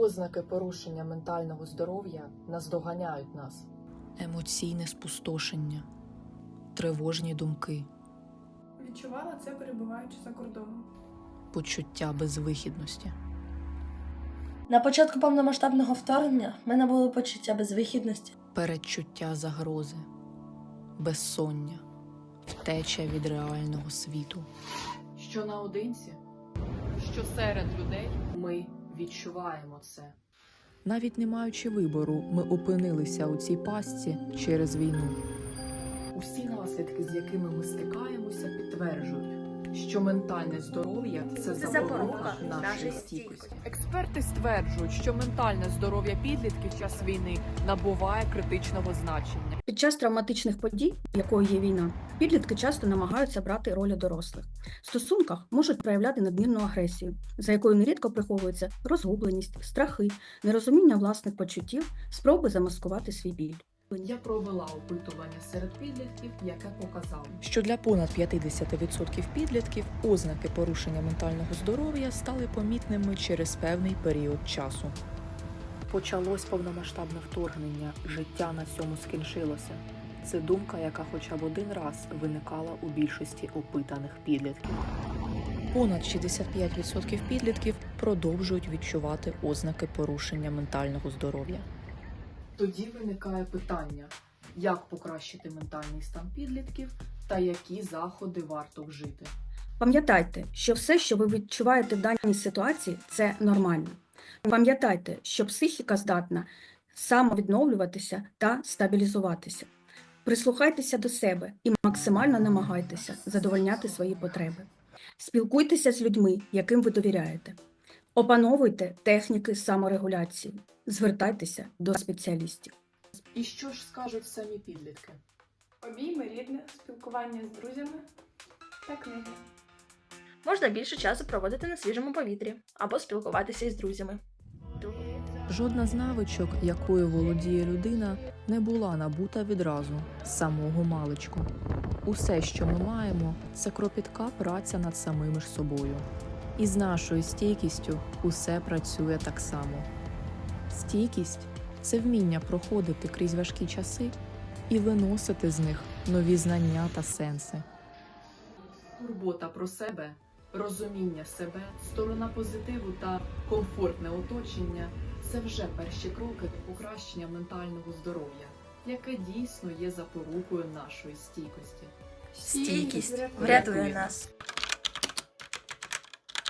Ознаки порушення ментального здоров'я наздоганяють нас. Емоційне спустошення, тривожні думки, Відчувала це, перебуваючи за кордоном. почуття безвихідності. На початку повномасштабного вторгнення в мене було почуття безвихідності. передчуття загрози, безсоння, втеча від реального світу. Що наодинці, що серед людей ми відчуваємо це. Навіть не маючи вибору, ми опинилися у цій пастці через війну. Усі наслідки, з якими ми стикаємося, підтверджують, що ментальне здоров'я це запорука нашої нашої стійкості. Експерти стверджують, що ментальне здоров'я підлітків в час війни набуває критичного значення. Під час травматичних подій, якою є війна, підлітки часто намагаються брати ролі дорослих. В стосунках можуть проявляти надмірну агресію, за якою нерідко приховується розгубленість, страхи, нерозуміння власних почуттів, спроби замаскувати свій біль. Я провела опитування серед підлітків, яке показало, що для понад 50% підлітків ознаки порушення ментального здоров'я стали помітними через певний період часу. Почалось повномасштабне вторгнення, життя на цьому скінчилося. Це думка, яка хоча б один раз виникала у більшості опитаних підлітків. Понад 65% підлітків продовжують відчувати ознаки порушення ментального здоров'я. Тоді виникає питання, як покращити ментальний стан підлітків та які заходи варто вжити. Пам'ятайте, що все, що ви відчуваєте в даній ситуації, це нормально. Пам'ятайте, що психіка здатна самовідновлюватися та стабілізуватися. Прислухайтеся до себе і максимально намагайтеся задовольняти свої потреби. Спілкуйтеся з людьми, яким ви довіряєте. Опановуйте техніки саморегуляції. Звертайтеся до спеціалістів. І що ж скажуть самі підлітки? Обійми рідне, спілкування з друзями та книги. Можна більше часу проводити на свіжому повітрі або спілкуватися із друзями. Жодна з навичок, якою володіє людина, не була набута відразу з самого маличку. Усе, що ми маємо, це кропітка праця над самими ж собою. І з нашою стійкістю усе працює так само. Стійкість це вміння проходити крізь важкі часи і виносити з них нові знання та сенси. Турбота про себе, розуміння себе, сторона позитиву та комфортне оточення це вже перші кроки до покращення ментального здоров'я, яке дійсно є запорукою нашої стійкості. Стійкість врятує нас.